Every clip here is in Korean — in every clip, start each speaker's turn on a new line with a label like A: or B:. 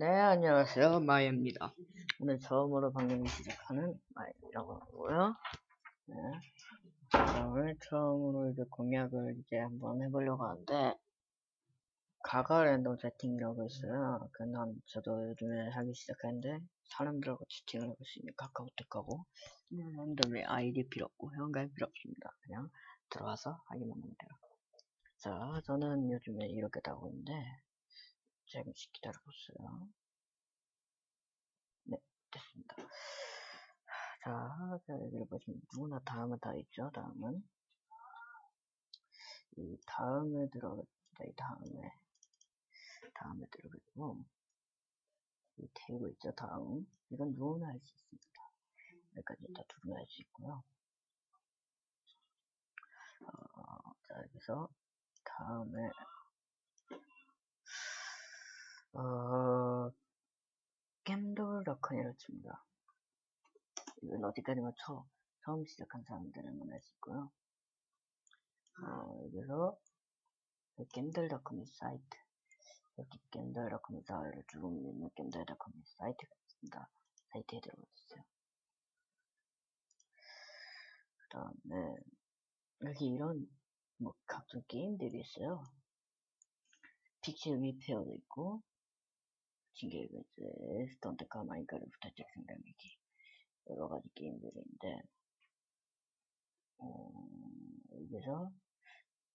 A: 네, 안녕하세요. 마이입니다. 오늘 처음으로 방송을 시작하는 마이라고 하고요. 네. 자, 오늘 처음으로 이제 공약을 이제 한번 해보려고 하는데, 가가 랜덤 채팅이라고 있어요. 그난 저도 요즘에 하기 시작했는데, 사람들하고 채팅을 하고 있으니 카카오톡하고, 랜덤에 아이디 필요 없고, 회원가입 필요 없습니다. 그냥 들어와서 하기만 하면 돼요. 자, 저는 요즘에 이렇게 하고 있는데, 잠시 기다려보세요. 네, 됐습니다. 자, 자, 여기를 보시면 누구나 다음은 다 있죠, 다음은. 이 다음에 들어가겠습니다, 이 다음에. 다음에 들어가고, 이 테이블 있죠, 다음. 이건 누구나 할 수 있습니다. 여기까지 다 누구나 할 수 있고요. 어, 자, 여기서 다음에 어, 겜돌더컨이라 칩니다. 이건 어디까지만 처, 처음 시작한 사람들은 할수 있고요. 어, 여기서 겜돌더컴 사이트 여기 겜돌더컴 사이트를 쭉 있는 겜돌더컴 사이트가 있습니다. 사이트에 들어가 주세요. 그 다음에 여기 이런 뭐 각종 게임들이 있어요. 픽셀 리페어도 있고 징계가 이제 스톤트카 마인크래프트 작성당기기 여러 가지 게임들이 있는데 어, 여기서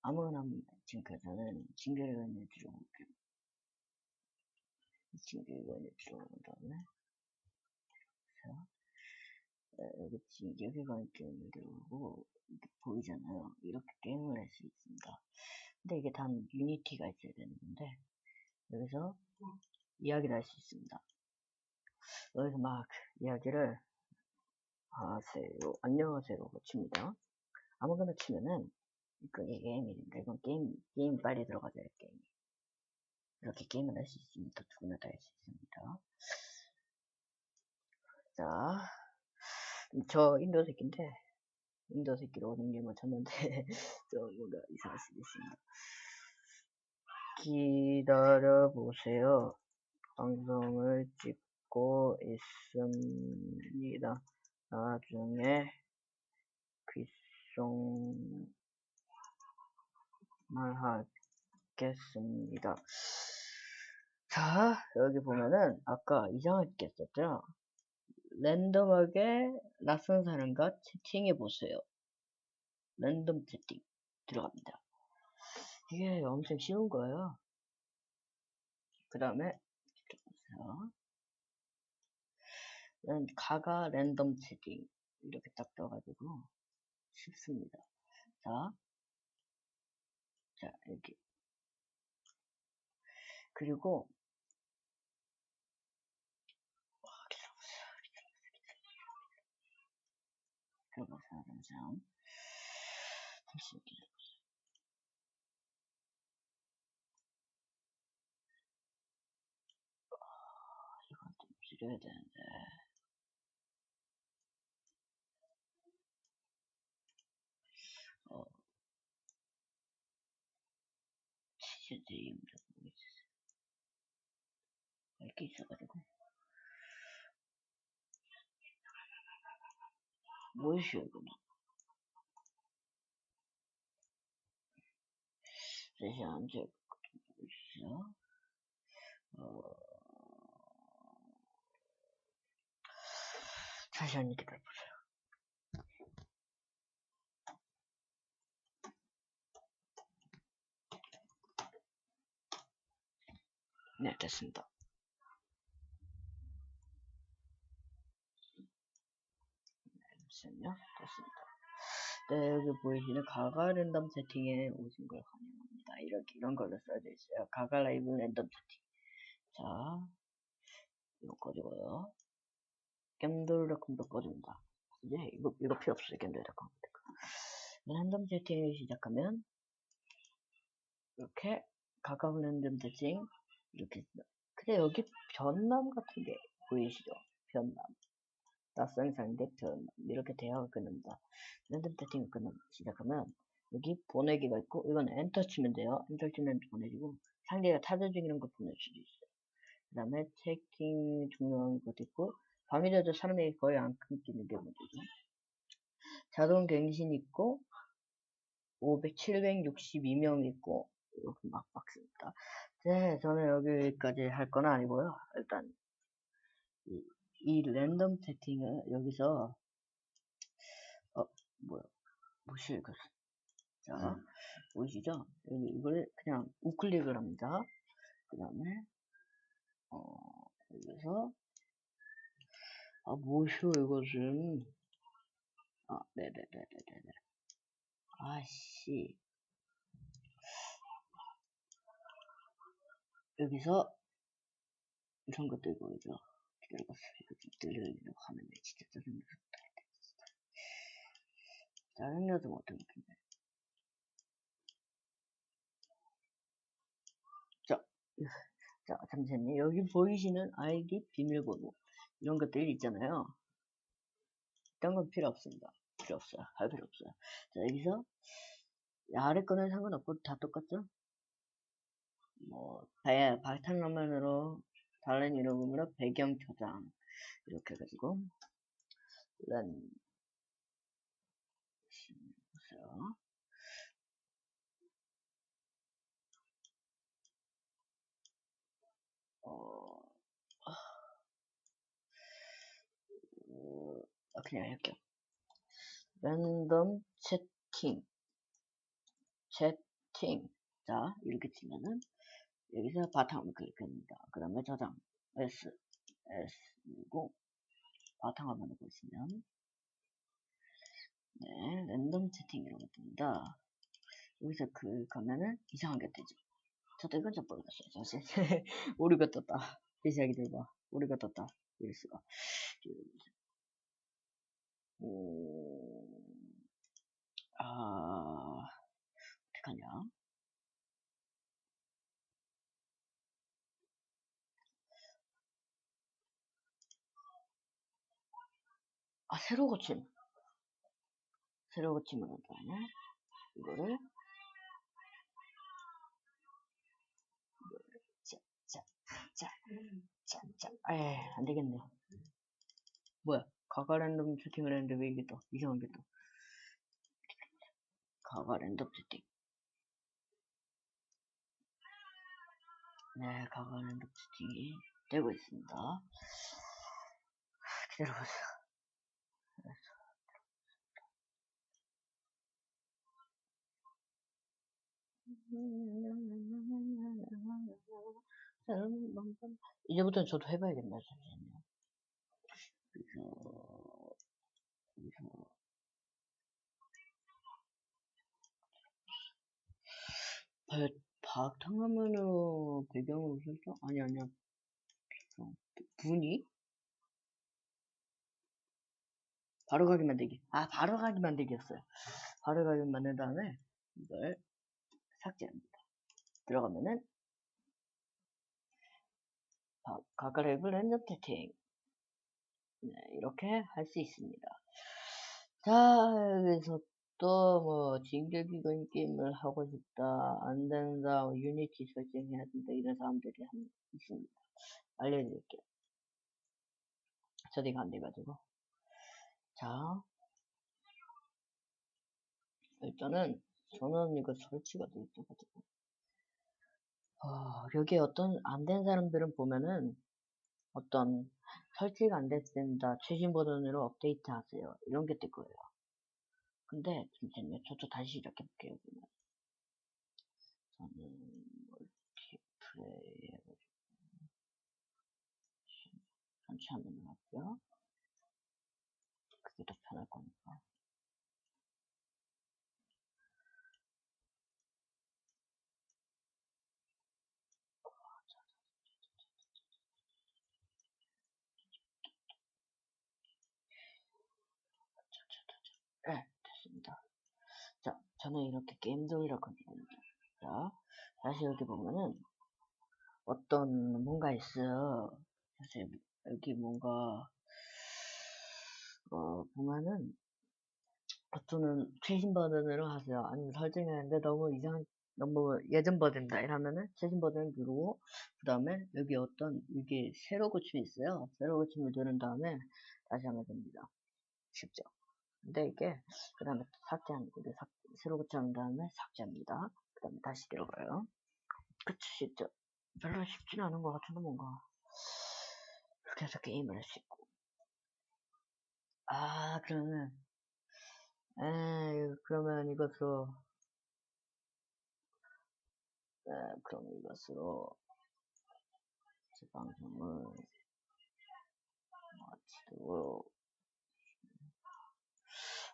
A: 아무거나 지금까지는 징계를 그냥 들어볼게요. 징계를 그냥 들어본 다음에 자, 여기 징계가 게임을 들어보고 보이잖아요. 이렇게 게임을 할 수 있습니다. 근데 이게 단 유니티가 있어야 되는 건데 여기서 이야기를 할 수 있습니다. 여기서 막 이야기를 하세요. 안녕하세요고 칩니다. 아무거나 치면은 그게 게임인데 이건 게임 게임 빨리 들어가자 게임. 이렇게 게임을 할 수 있습니다. 누구나 다 할 수 있습니다. 자, 저 인도 새끼인데 인도 새끼로 오는 길만 쳤는데 저 뭔가 이상할 수도 있습니다. 기다려 보세요. 방송을 찍고 있습니다. 나중에 귓속말 하겠습니다. 자, 여기 보면은 아까 이상하게 썼죠? 랜덤하게 낯선 사람과 채팅해 보세요. 랜덤 채팅 들어갑니다. 이게 엄청 쉬운 거예요. 그 다음에 가가 랜덤 채팅 이렇게 딱 떠가지고 쉽습니다. 자, 자 여기 그리고 들어가서 잠시만 잠시 기다려보세요. 이건 좀 줄여야 되는데 어 치즈도 이름도 모르겠어요. 할게 있어가지고 뭐였어요 이거는 다시 앉아 있어 어 다시 한번 기다려보세요 네 됐습니다 잠시만요 됐습니다 네, 여기 보이시는 가가 랜덤 세팅에 오신 걸 환영합니다. 이렇게 이런 걸로 써져 있어요. 가가 라이브 랜덤 세팅. 자, 이거 꺼지고요. 겜돌닷컴도 꺼집니다. 이제 이거 이거 필요 없어요. 겜돌닷컴. 랜덤 세팅을 시작하면 이렇게 가까운 랜덤 세팅 이렇게 근데 여기 변남 같은 게 보이시죠? 변남. 낯선 상대 변 이렇게 대화가 끝납니다. 랜덤 세팅을 끝나 시작하면 여기 보내기가 있고 이건 엔터 치면 돼요. 엔터 치면 보내지고 상대가 타자 중이는 걸 보낼 수도 있어요. 그 다음에 체킹 종료한 것도 있고, 밤이 돼도 사람이 거의 안 끊기는 게 문제죠. 자동 갱신 있고, 500, 762명 있고, 이렇게 막 박습니다. 네, 저는 여기까지 할 건 아니고요. 일단, 이, 이 랜덤 세팅을 여기서, 어, 뭐야, 뭐시 읽었어. 자, 보이시죠? 여기 이걸 그냥 우클릭을 합니다. 그 다음에, 어, 여기서, 아, 뭐시오, 이것은. 아, 네네네네네. 아씨. 여기서, 이런 것도 이거, 이거. 기다려봤어. 이거 좀 들리려고 하는데, 진짜 짜증나. 짜증나도 못하겠네. 자, 자, 잠시만요. 여기 보이시는 아이디 비밀번호. 이런 것들이 있잖아요. 이런 건 필요 없습니다. 필요 없어요. 할 필요 없어요. 자, 여기서, 아래 거는 상관없고 다 똑같죠? 뭐, 배, 바탕 화면으로 다른 이름으로 배경 저장. 이렇게 해가지고, 란, 보세요. 그냥 할게요. 랜덤 채팅. 채팅. 자, 이렇게 치면은, 여기서 바탕을 클릭합니다. 그 다음에 저장. S, S, 그리고 바탕 화면을 보시면, 네, 랜덤 채팅이라고 뜹니다. 여기서 클릭하면은 이상한 게 뜨죠. 저도 이건 잘 모르겠어요. 사실. 오류가 떴다. 대시하게 들봐. 오류가 떴다. 이럴 수가. 음, 아, 어떡하냐. 아, 새로 고침. 새로 한 다음에, 이거를, 자, 자, 자, 자, 자, 에이, 안 되겠네. 뭐야, 가가 랜덤 채팅을 했는데 왜 이게 또, 이상한 게 또. 가가 랜덤 채팅. 네, 가가 랜덤 채팅이 되고 있습니다. 기다려보세요. 이제부터는 저도 해봐야겠네, 잠시만요. 그래서, 그래서, 바, 바탕화면으로 배경으로 설정? 아니, 아니야. 분이? 바로 가기 만들기. 아, 바로 가기 만들기였어요. 바로 가기 만든 다음에, 이걸 삭제합니다. 들어가면은, 가가레브 랜덤 채팅. 네, 이렇게 할 수 있습니다. 자, 여기서 또뭐 징계기관 게임을 하고 싶다, 안 된다, 뭐 유니티 설정해야 된다 이런 사람들이 한, 있습니다. 알려드릴게요. 저디가 안 돼가지고. 자, 일단은 저는 이거 설치가 돼 있어가지고. 어, 여기 어떤 안 된 사람들은 보면은 어떤 설치가 안 됐습니다. 최신 버전으로 업데이트 하세요. 이런 게 뜰 거예요. 근데 잠시만요. 저도 다시 시작해 볼게요. 그러면. 저는 멀티플레이 해가지고 전체 화면을 할게요. 그게 더 편할 거니까. 네, 됐습니다. 자, 저는 이렇게 게임 돌이라고 합니다. 자, 다시 여기 보면은 어떤 뭔가 있어요. 사실 여기 뭔가 어 보면은 어쩌는 최신 버전으로 하세요. 아니면 설정했는데 너무 이상 너무 예전 버전이다 이러면은 최신 버전을 누르고 그 다음에 여기 어떤 이게 새로 고침이 있어요 새로 고침을 누른 다음에 다시 하면 됩니다 쉽죠 근데 이게 그 다음에 삭제한 이게 삭, 새로 고침한 다음에 삭제합니다. 그 다음에 다시 들어가요. 그치 쉽죠 별로 쉽지는 않은 것 같은데 뭔가. 이렇게 해서 게임을 할 수 있고. 아 그러면. 에 그러면 이것으로. 네, 그럼 이것으로. 제 방송을 마치도록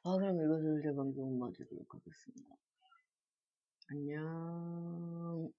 A: 아 그럼 이것으로 제 방송 마치도록 하겠습니다. 안녕